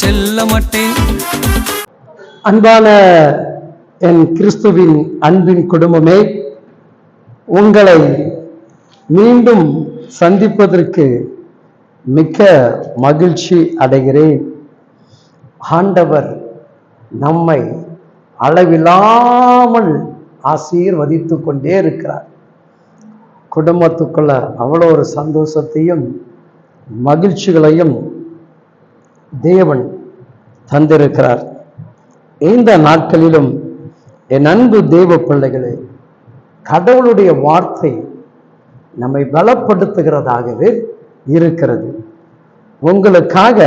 சொல்ல மாட்டேன். அன்பான என் கிறிஸ்துவின் அன்பின் குடும்பமே உங்களை மீண்டும் சந்திப்பதற்கு மிக்க மகிழ்ச்சி அடைகிறேன். ஆண்டவர் நம்மை அளவில்லாமல் ஆசீர்வதித்து கொண்டே இருக்கிறார். குடும்பத்துக்குள்ள அவ்வளோ ஒரு சந்தோஷத்தையும் மகிழ்ச்சிகளையும் தேவன் தந்திருக்கிறார். இந்த நாட்களிலும் என் அன்பு தெய்வ பிள்ளைகளே கடவுளுடைய வார்த்தை நம்மை பலப்படுத்துகிறதாகவே இருக்கிறது. உங்களுக்காக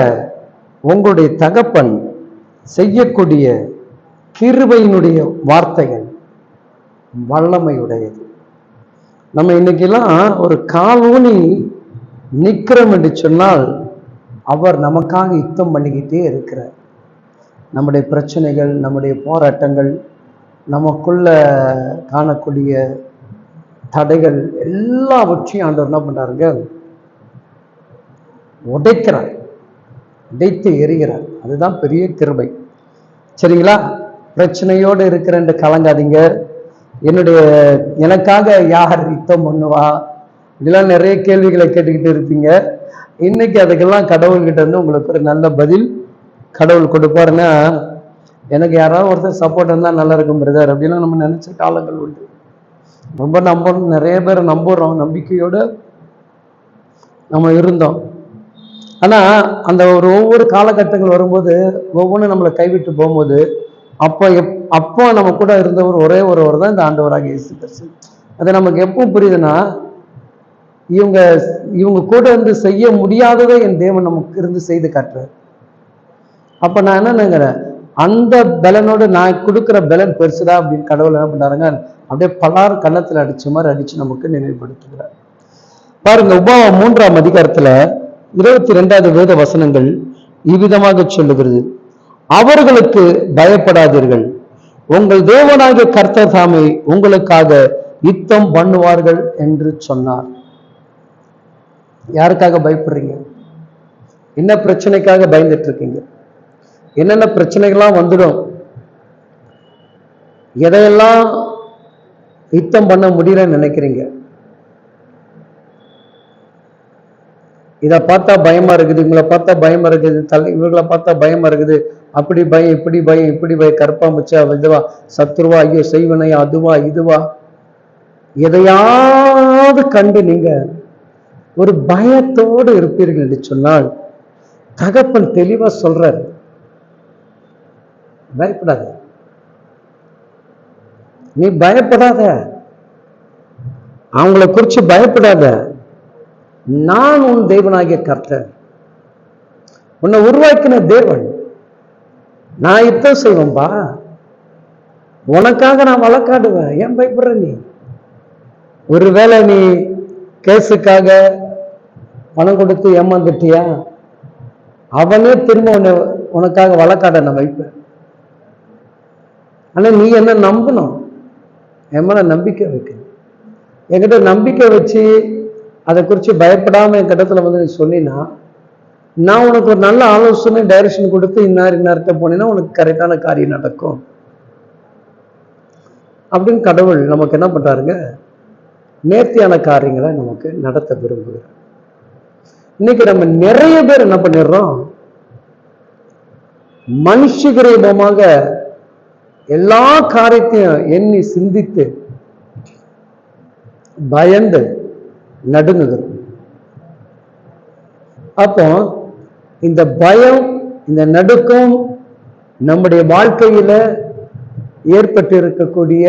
உங்களுடைய தகப்பன் செய்யக்கூடிய கிருபையினுடைய வார்த்தைகள் வல்லமையுடையது. நம்ம இன்னைக்கெல்லாம் ஒரு காலோனி நிற்கிறோம் என்று சொன்னால் அவர் நமக்காக யுத்தம் பண்ணிக்கிட்டே இருக்கிறார். நம்முடைய பிரச்சனைகள் நம்முடைய போராட்டங்கள் நமக்குள்ள காணக்கூடிய தடைகள் எல்லாவற்றையும் ஆண்டவர் என்ன பண்ணுறாருங்க உடைக்கிறார். உடைத்து எறிகிறார். அதுதான் பெரிய கிருபை. சரிங்களா? பிரச்சனையோடு இருக்கிறேன்னு கலங்காதீங்க. என்னுடைய எனக்காக யார் யுத்தம் பண்ணுவா? இதெல்லாம் நிறைய கேள்விகளை கேட்டுக்கிட்டு இருப்பீங்க. இன்னைக்கு அதுக்கெல்லாம் கடவுள்கிட்ட இருந்து உங்களுக்கு ஒரு நல்ல பதில் கடவுள் கொடுப்பாருன்னா எனக்கு யாராவது ஒருத்தர் சப்போர்ட் இருந்தால் நல்லா இருக்கும் பிரதர் அப்படிலாம் நம்ம நினச்ச காலங்கள் உண்டு. ரொம்ப நம்பணும் நிறைய பேர் நம்புறோம் நம்பிக்கையோடு நம்ம இருந்தோம். ஆனால் அந்த ஒரு ஒவ்வொரு காலகட்டங்கள் வரும்போது ஒவ்வொன்றும் நம்மளை கைவிட்டு போகும்போது அப்போ எப் அப்போ நம்ம கூட இருந்தவர் ஒரே ஒருவர் தான் இந்த ஆண்டவராக இயேசு கிறிஸ்து. அது நமக்கு எப்பவும் புரியுதுன்னா இவங்க இவங்க கூட இருந்து செய்ய முடியாததை என் தேவன் நமக்கு இருந்து செய்து காட்டுறாரு. அப்ப நான் என்ன நினைக்கிறேன்? அந்த பலனோடு நான் கொடுக்குற பலன் பெருசுதா அப்படின்னு கடவுள் என்ன பண்ணாருங்க அப்படியே பலார் கன்னத்துல அடிச்ச மாதிரி அடிச்சு நமக்கு நினைவுபடுத்துகிறார். பாருங்க உபாவம் மூன்றாம் அதிகாரத்துல இருபத்தி ரெண்டாவது வேத வசனங்கள் இவ்விதமாக சொல்லுகிறது. அவர்களுக்கு பயப்படாதீர்கள். உங்கள் தேவனாகிய கர்த்தர் தாமே உங்களுக்காக யுத்தம் பண்ணுவார்கள் என்று சொன்னார். யாருக்காக பயப்படுறீங்க? என்ன பிரச்சனைக்காக பயந்துட்டு இருக்கீங்க என்னென்ன பிரச்சனைகள்லாம் வந்துடும்? எதையெல்லாம் யுத்தம் பண்ண முடியலன்னு நினைக்கிறீங்க? இதை பார்த்தா பயமா இருக்குது இவங்களை பார்த்தா பயமா இருக்குது தலை இவர்களை பார்த்தா பயமா இருக்குது. அப்படி பயம் இப்படி பயம் இப்படி பயம். கற்பாம்பூச்சா இதுவா சத்ருவா ஐயோ செய்வனையா அதுவா இதுவா? எதையாவது கண்டு நீங்க ஒரு பயத்தோடு இருப்பீர்கள் என்று சொன்னால் தகப்பன் தெளிவா சொல்றாரு. பயப்படாத. நீ பயப்படாத. அவங்கள குறிச்சு பயப்படாத. நான் உன் தேவனாகிய கர்த்தர். உன்னை உருவாக்கின தேவன். நான் யுத்தம் செய்வேன்பா. உனக்காக நான் வழக்காடுவேன். ஏன் பயப்படுற நீ? ஒருவேளை நீ கேஸுக்காக பணம் கொடுத்து ஏமாந்துட்டியா? அவனே திரும்ப உன்னை உனக்காக வழக்காட நான் வைப்பேன். ஆனா நீ என்ன நம்பணும்? என் மேல நம்பிக்கை வைக்க என்கிட்ட நம்பிக்கை வச்சு அதை குறித்து பயப்படாமல் என் கிட்டத்தில் வந்து நீ சொன்னீன்னா நான் உனக்கு ஒரு நல்ல ஆலோசனை டைரக்ஷன் கொடுத்து இன்னார் இன்னார்கிட்ட போனீங்கன்னா உனக்கு கரெக்டான காரியம் நடக்கும். அப்படின்னு கடவுள் நமக்கு என்ன பண்ணுறாருங்க நேர்த்தியான காரியங்களை நமக்கு நடத்த விரும்புகிறார். இன்னைக்கு நம்ம நிறைய பேர் என்ன பண்ணிடுறோம்? மனுஷகிரீபமாக எல்லா காரியத்தையும் எண்ணி சிந்தித்து பயந்து நடுங்குகிறோம் அப்போ இந்த பயம் இந்த நடுக்கம் நம்முடைய வாழ்க்கையில ஏற்பட்டு இருக்கக்கூடிய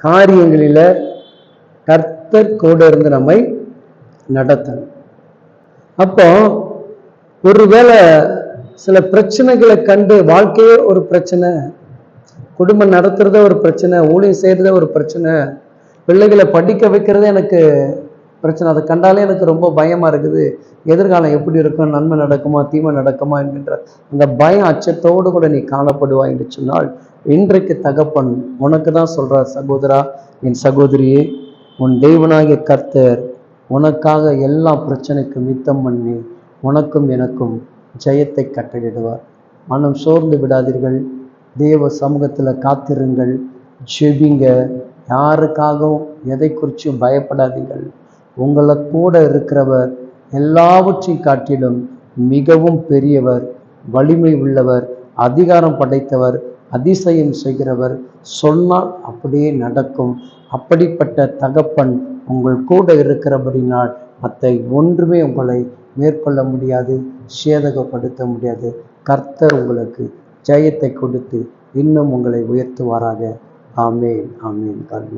காரியங்களில கர்த்தர் கூட இருந்து நம்மை நடத்தணும். அப்போ ஒருவேளை சில பிரச்சனைகளை கண்டு வாழ்க்கையே ஒரு பிரச்சனை குடும்பம் நடத்துறதே ஒரு பிரச்சனை ஊழியம் செய்கிறத ஒரு பிரச்சனை பிள்ளைகளை படிக்க வைக்கிறதே எனக்கு பிரச்சனை அதை கண்டாலே எனக்கு ரொம்ப பயமாக இருக்குது. எதிர்காலம் எப்படி இருக்கும் நன்மை நடக்குமா தீமை நடக்குமா என்கின்ற அந்த பயம் அச்சத்தோடு கூட நீ காணப்படுவா என்று சொன்னால் இன்றைக்கு தகப்பன் உனக்கு தான் சொல்கிறார் சகோதரா என் சகோதரியே உன் தெய்வனாகிய கர்த்தர் உனக்காக எல்லா பிரச்சனைக்கும் யுத்தம் பண்ணி உனக்கும் எனக்கும் ஜெயத்தை கட்டளிடுவார் மனம் சோர்ந்து விடாதீர்கள். தேவ சமூகத்தில் காத்திருங்கள். ஜெபிங்க. யாருக்காகவும் எதை குறிச்சும் பயப்படாதீர்கள். உங்களை கூட இருக்கிறவர் எல்லாவற்றையும் காட்டிலும் மிகவும் பெரியவர் வலிமை உள்ளவர் அதிகாரம் படைத்தவர் அதிசயம் செய்கிறவர் சொன்னால் அப்படியே நடக்கும். அப்படிப்பட்ட தகப்பன் உங்கள் கூட இருக்கிறபடினால் மற்ற ஒன்றுமே உங்களை மேற்கொள்ள முடியாது சேதகப்படுத்த முடியாது. கர்த்தர் உங்களுக்கு ஜெயத்தை கொடுத்து இன்னும் உங்களை உயர்த்துவாராக. ஆமேன் ஆமேன். காட்